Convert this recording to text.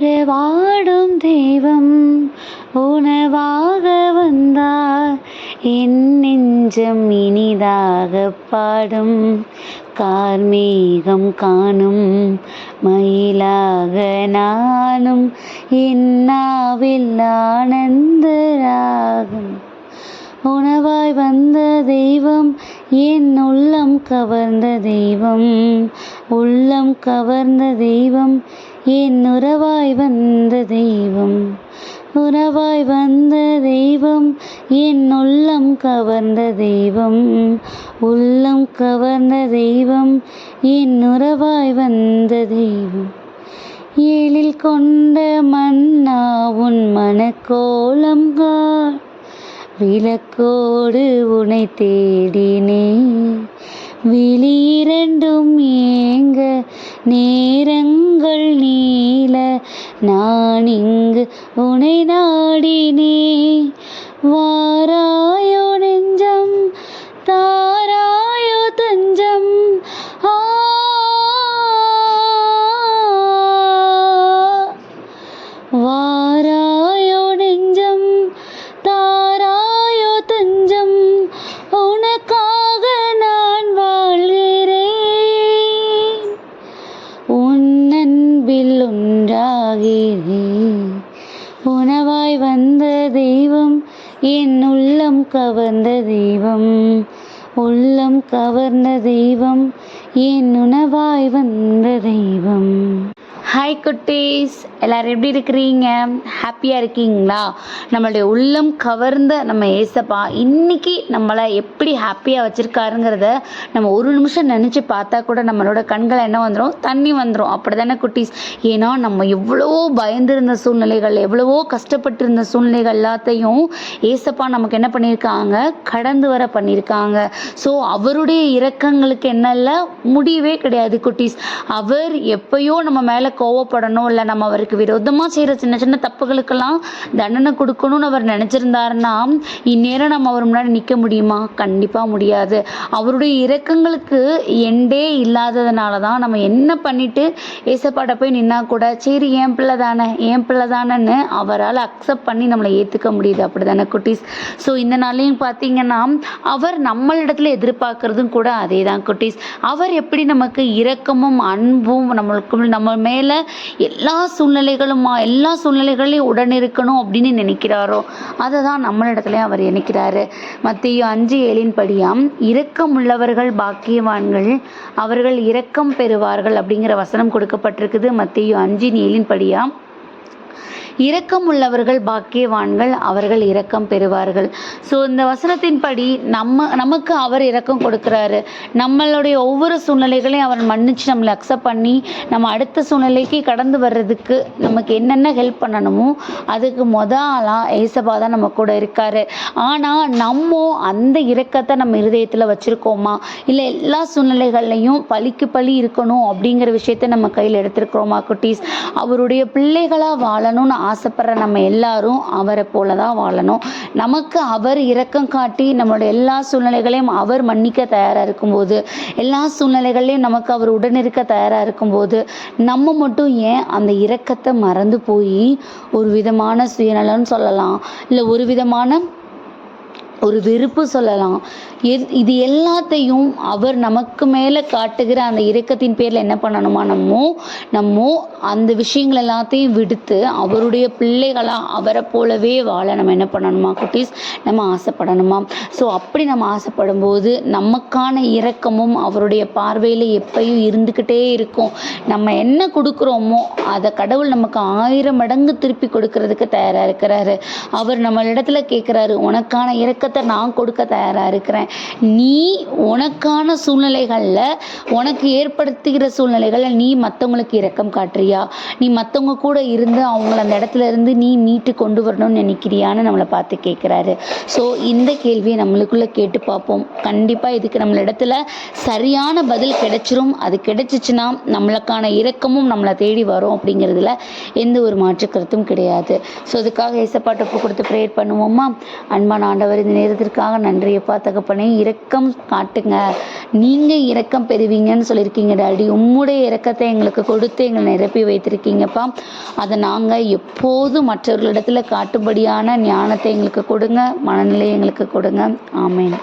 வாடும் தெய்வம் உணவாக வந்தார். என் நெஞ்சம் இனிதாக பாடும். கார்மேகம் காணும். மயிலாக நானும் என்னாவில் ஆனந்த ராகம் உணவாய் வந்த தெய்வம் என் உள்ளம் கவர்ந்த தெய்வம். உள்ளம் கவர்ந்த தெய்வம் என் உறவாய் வந்த தெய்வம் உறவாய் வந்த தெய்வம் என் உள்ளம் கவர்ந்த தெய்வம் உள்ளம் கவர்ந்த தெய்வம் என் உறவாய் வந்த தெய்வம். ஏழில் கொண்ட மன்னா உன் மனக்கோலம் கார் விளக்கோடு உனை தேடினே. விழி இரண்டும் ஏங்க நேரங்கள் நீள நான் இங்கு உனை நாடினே வாரா கவர்ந்த தெய்வம். உள்ளம் கவர்ந்த தெய்வம். என் உணவாய் வந்த தெய்வம். ஹாய் குட்டீஸ். எல்லோரும் எப்படி இருக்கிறீங்க? ஹாப்பியாக இருக்கீங்களா? நம்மளுடைய உள்ளம் கவர்ந்த நம்ம ஏசப்பா இன்றைக்கி நம்மளை எப்படி ஹாப்பியாக வச்சுருக்காருங்கிறத நம்ம ஒரு நிமிஷம் நினச்சி பார்த்தா கூட நம்மளோட கண்கள் என்ன வந்துடும் தண்ணி வந்துடும் அப்படி தானே குட்டீஸ்? ஏன்னா நம்ம எவ்வளவோ பயந்துருந்த சூழ்நிலைகள் எவ்வளவோ கஷ்டப்பட்டிருந்த சூழ்நிலைகள் எல்லாத்தையும் ஏசப்பா நமக்கு என்ன பண்ணியிருக்காங்க? கடந்து வர பண்ணியிருக்காங்க. ஸோ அவருடைய இரக்கங்களுக்கு என்னல்ல? முடியவே கிடையாது குட்டீஸ். அவர் எப்பயோ நம்ம மேலே கோவப்படணும் இல்லை நம்ம அவருக்கு விரோதமாக செய்கிற சின்ன சின்ன தப்புகளுக்கெல்லாம் தண்டனை கொடுக்கணும்னு அவர் நினச்சிருந்தாருன்னா இந்நேரம் நம்ம அவர் முன்னாடி நிற்க முடியுமா? கண்டிப்பாக முடியாது. அவருடைய இரக்கங்களுக்கு எண்டே இல்லாததுனால தான் நம்ம என்ன பண்ணிட்டு ஏசப்பாட்ட போய் நின்னா கூட சரி என் பிள்ளை தானே என் பிள்ளை தானேன்னு அவரால் அக்செப்ட் பண்ணி நம்மளை ஏற்றுக்க முடியுது. அப்படி தானே குட்டீஸ்? ஸோ இந்த நாளையும் பார்த்தீங்கன்னா அவர் நம்மளிடத்துல எதிர்பார்க்கறதும் கூட அதே தான் குட்டீஸ். அவர் எப்படி நமக்கு இரக்கமும் அன்பும் நம்மளுக்கு நம்ம மேலே எல்லா சூழ்நிலைகளுமா எல்லா சூழ்நிலைகளையும் உடன் இருக்கணும் அப்படின்னு நினைக்கிறாரோ அதை தான் நம்மளிடத்துலையும் அவர் நினைக்கிறாரு. மத்திய அஞ்சு ஏழின் படியாம் இரக்கம் உள்ளவர்கள் பாக்கியவான்கள் அவர்கள் இரக்கம் பெறுவார்கள் அப்படிங்கிற வசனம் கொடுக்கப்பட்டிருக்குது. மத்திய அஞ்சின் ஏழின் படியாம் இரக்கம் உள்ளவர்கள் பாக்கியவான்கள் அவர்கள் இரக்கம் பெறுவார்கள். ஸோ இந்த வசனத்தின்படி நம்ம நமக்கு அவர் இரக்கம் கொடுக்குறாரு. நம்மளுடைய ஒவ்வொரு சூழ்நிலைகளையும் அவர் மன்னிச்சு நம்மளை அக்செப்ட் பண்ணி நம்ம அடுத்த சூழ்நிலைக்கு கடந்து வர்றதுக்கு நமக்கு என்னென்ன ஹெல்ப் பண்ணணுமோ அதுக்கு மொத ஆளாக ஏசபா தான் நம்ம கூட இருக்காரு. ஆனால் நம்ம அந்த இரக்கத்தை நம்ம இருதயத்தில் வச்சுருக்கோமா? இல்லை எல்லா சூழ்நிலைகள்லையும் பழிக்கு பழி இருக்கணும் அப்படிங்கிற விஷயத்த நம்ம கையில் எடுத்திருக்கிறோமா குட்டீஸ்? அவருடைய பிள்ளைகளாக வாழணும்னு ஆசைப்படுற நம்ம எல்லாரும் அவரை போல தான் வாழணும். நமக்கு அவர் இரக்கம் காட்டி நம்மளோட எல்லா சூழ்நிலைகளையும் அவர் மன்னிக்க தயாராக இருக்கும்போது எல்லா சூழ்நிலைகள்லையும் நமக்கு அவர் உடனிருக்க தயாராக இருக்கும்போது நம்ம மட்டும் ஏன் அந்த இரக்கத்தை மறந்து போய் ஒரு விதமான சுயநலம்னு சொல்லலாம். இல்லை ஒரு விதமான ஒரு வெறுப்பு சொல்லலாம். இது எல்லாத்தையும் அவர் நமக்கு மேலே காட்டுகிற அந்த இரக்கத்தின் பேரில் என்ன பண்ணணுமா? நம்ம நம்ம அந்த விஷயங்கள் எல்லாத்தையும் விடுத்து அவருடைய பிள்ளைகளாக அவரை போலவே வாழ நம்ம என்ன பண்ணணுமா? குட்டீஸ் நம்ம ஆசைப்படணுமா? ஸோ அப்படி நம்ம ஆசைப்படும் போது நமக்கான இரக்கமும் அவருடைய பார்வையில் எப்பயும் இருந்துக்கிட்டே இருக்கும். நம்ம என்ன கொடுக்குறோமோ அதை கடவுள் நமக்கு ஆயிரம் மடங்கு திருப்பி கொடுக்கறதுக்கு தயாராக இருக்கிறாரு. அவர் நம்மளிடத்துல கேட்குறாரு உனக்கான இரக்கத்தை நான் கொடுக்க தயாராக இருக்கிறேன். நீ உனக்கான சூழ்நிலைகளில் உனக்கு ஏற்படுத்துகிற சூழ்நிலைகளில் நீ மற்றவங்களுக்கு இரக்கம் காட்டுறியா? நீ மற்றவங்க கூட இருந்து அவங்கள அந்த இடத்துல இருந்து நீ மீட்டு கொண்டு வரணும்னு நினைக்கிறியான்னு நம்மளை பார்த்து கேட்குறாரு. ஸோ இந்த கேள்வியை நம்மளுக்குள்ளே கேட்டு பார்ப்போம். கண்டிப்பாக இதுக்கு நம்மள இடத்துல சரியான பதில் கிடைச்சிரும். அது கிடைச்சிச்சுன்னா நம்மளுக்கான இரக்கமும் நம்மளை தேடி வரும் அப்படிங்கிறதுல எந்த ஒரு மாற்று கருத்தும் கிடையாது. ஸோ அதுக்காக ஏசப்பாட்டை கொடுத்து ப்ரேயர் பண்ணுவோமா? அன்பான ஆண்டவர் இந்த நேரத்திற்காக நன்றியப்பா தகப்பனே. இரக்கம் காட்டுங்க. நீங்கள் இரக்கம் பெறுவீங்கன்னு சொல்லியிருக்கீங்க டாடி. உம்முடைய இரக்கத்தை எங்களுக்கு கொடுத்து எங்களை நிரப்பி வைத்திருக்கீங்கப்பா. அதை நாங்கள் எப்போதும் மற்றவர்களிடத்துல காட்டுபடியான ஞானத்தை எங்களுக்கு கொடுங்க மனநிலையை எங்களுக்கு கொடுங்க. ஆமேன்.